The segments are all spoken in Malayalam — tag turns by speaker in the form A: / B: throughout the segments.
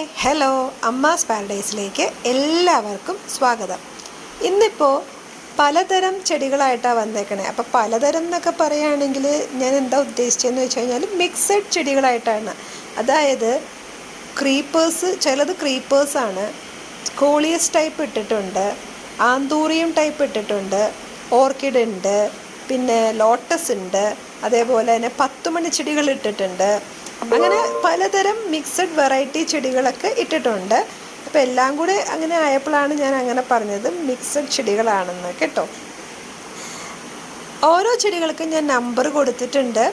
A: ഹലോ അമ്മാസ് പാരഡൈസിലേക്ക് എല്ലാവർക്കും സ്വാഗതം. ഇന്നിപ്പോൾ പലതരം ചെടികളായിട്ടാണ് വന്നേക്കണേ. അപ്പോൾ പലതരം എന്നൊക്കെ പറയുകയാണെങ്കിൽ ഞാൻ എന്താ ഉദ്ദേശിച്ചതെന്ന് വെച്ച് കഴിഞ്ഞാൽ മിക്സഡ് ചെടികളായിട്ടാണ്. അതായത് ക്രീപ്പേഴ്സ് ചിലത് ക്രീപ്പേഴ്സാണ് കോളിയസ് ടൈപ്പ് ഇട്ടിട്ടുണ്ട്. ആന്തൂറിയം ടൈപ്പ് ഇട്ടിട്ടുണ്ട്. ഓർക്കിഡ് ഉണ്ട്. പിന്നെ ലോട്ടസ് ഉണ്ട് അതേപോലെ തന്നെ പത്തുമണി ചെടികൾ ഇട്ടിട്ടുണ്ട്. അങ്ങനെ പലതരം മിക്സഡ് വെറൈറ്റി ചെടികളൊക്കെ ഇട്ടിട്ടുണ്ട്. അപ്പോൾ എല്ലാം കൂടെ അങ്ങനെ ആയപ്പോഴാണ് ഞാൻ അങ്ങനെ പറഞ്ഞത് മിക്സഡ് ചെടികളാണെന്ന് കേട്ടോ. ഓരോ ചെടികൾക്കും ഞാൻ നമ്പർ കൊടുത്തിട്ടുണ്ട്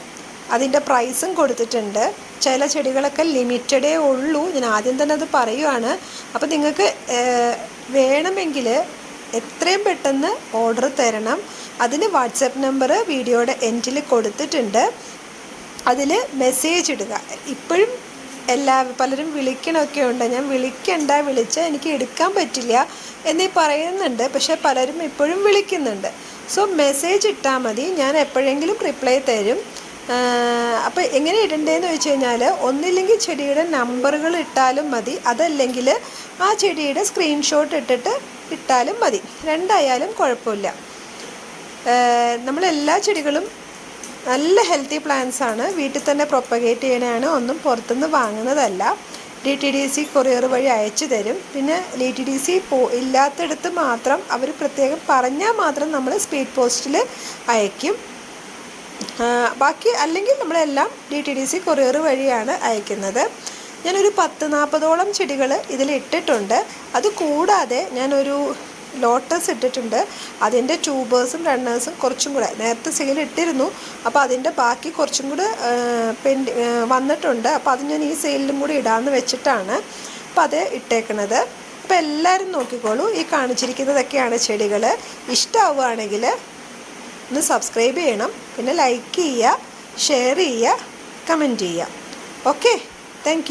A: അതിന്റെ പ്രൈസും കൊടുത്തിട്ടുണ്ട്. ചില ചെടികളൊക്കെ ലിമിറ്റഡേ ഉള്ളൂ ഞാൻ ആദ്യം തന്നെ അത് പറയുവാണ്. അപ്പോൾ നിങ്ങൾക്ക് വേണമെങ്കിൽ എത്രയും പെട്ടെന്ന് ഓർഡർ തരണം. അതിന് വാട്സപ്പ് നമ്പർ വീഡിയോയുടെ എൻഡിൽ കൊടുത്തിട്ടുണ്ട്. അതിൽ മെസ്സേജ് ഇടുക. ഇപ്പോഴും എല്ലാ പലരും വിളിക്കണമൊക്കെ ഉണ്ട്. ഞാൻ വിളിക്കണ്ട വിളിച്ച് എനിക്ക് എടുക്കാൻ പറ്റില്ല എന്നീ പറയുന്നുണ്ട്. പക്ഷെ പലരും ഇപ്പോഴും വിളിക്കുന്നുണ്ട്. സോ മെസ്സേജ് ഇട്ടാൽ മതി. ഞാൻ എപ്പോഴെങ്കിലും റിപ്ലൈ തരും. അപ്പോൾ എങ്ങനെ ഇടണ്ടേന്ന് വെച്ച് കഴിഞ്ഞാൽ ഒന്നില്ലെങ്കിൽ ചെടിയുടെ നമ്പറുകൾ ഇട്ടാലും മതി. അതല്ലെങ്കിൽ ആ ചെടിയുടെ സ്ക്രീൻഷോട്ട് ഇട്ടിട്ട് ഇട്ടാലും മതി. രണ്ടായാലും കുഴപ്പമില്ല. നമ്മളെല്ലാ ചെടികളും നല്ല ഹെൽത്തി പ്ലാന്റ്സ് ആണ്. വീട്ടിൽ തന്നെ പ്രൊപ്പഗേറ്റ് ചെയ്യണതാണ് ഒന്നും പുറത്തുനിന്ന് വാങ്ങുന്നതല്ല. D T D C courier വഴി അയച്ചു തരും. പിന്നെ ഡി ടി ഡി സി പോ ഇല്ലാത്തടത്ത് മാത്രം അവർ പ്രത്യേകം പറഞ്ഞാൽ മാത്രം നമ്മൾ സ്പീഡ് പോസ്റ്റിൽ അയക്കും ബാക്കി അല്ലെങ്കിൽ നമ്മളെല്ലാം D T D C courier വഴിയാണ് അയക്കുന്നത്. ഞാനൊരു പത്ത് നാൽപ്പതോളം ചെടികൾ ഇതിൽ ഇട്ടിട്ടുണ്ട് അത് കൂടാതെ ഞാനൊരു ലോട്ടസ് ഇട്ടിട്ടുണ്ട്. അതിന്റെ ട്യൂബേഴ്സും റണ്ണേഴ്സും കുറച്ചും കൂടെ നേരത്തെ സെയിൽ ഇട്ടിരുന്നു. അപ്പോൾ അതിന്റെ ബാക്കി കുറച്ചും കൂടെ പെൻഡി വന്നിട്ടുണ്ട്. അപ്പോൾ അത് ഞാൻ ഈ സെയിലിലും കൂടി ഇടാമെന്ന് വെച്ചിട്ടാണ് അപ്പോൾ അത് ഇട്ടേക്കണത്. അപ്പോൾ എല്ലാവരും നോക്കിക്കോളൂ. ഈ കാണിച്ചിരിക്കുന്നതൊക്കെയാണ് ചെടികൾ ഇഷ്ടമാവുകയാണെങ്കിൽ ഒന്ന് സബ്സ്ക്രൈബ് ചെയ്യണം. പിന്നെ ലൈക്ക് ചെയ്യുക ഷെയർ ചെയ്യുക കമന്റ് ചെയ്യുക. Okay thank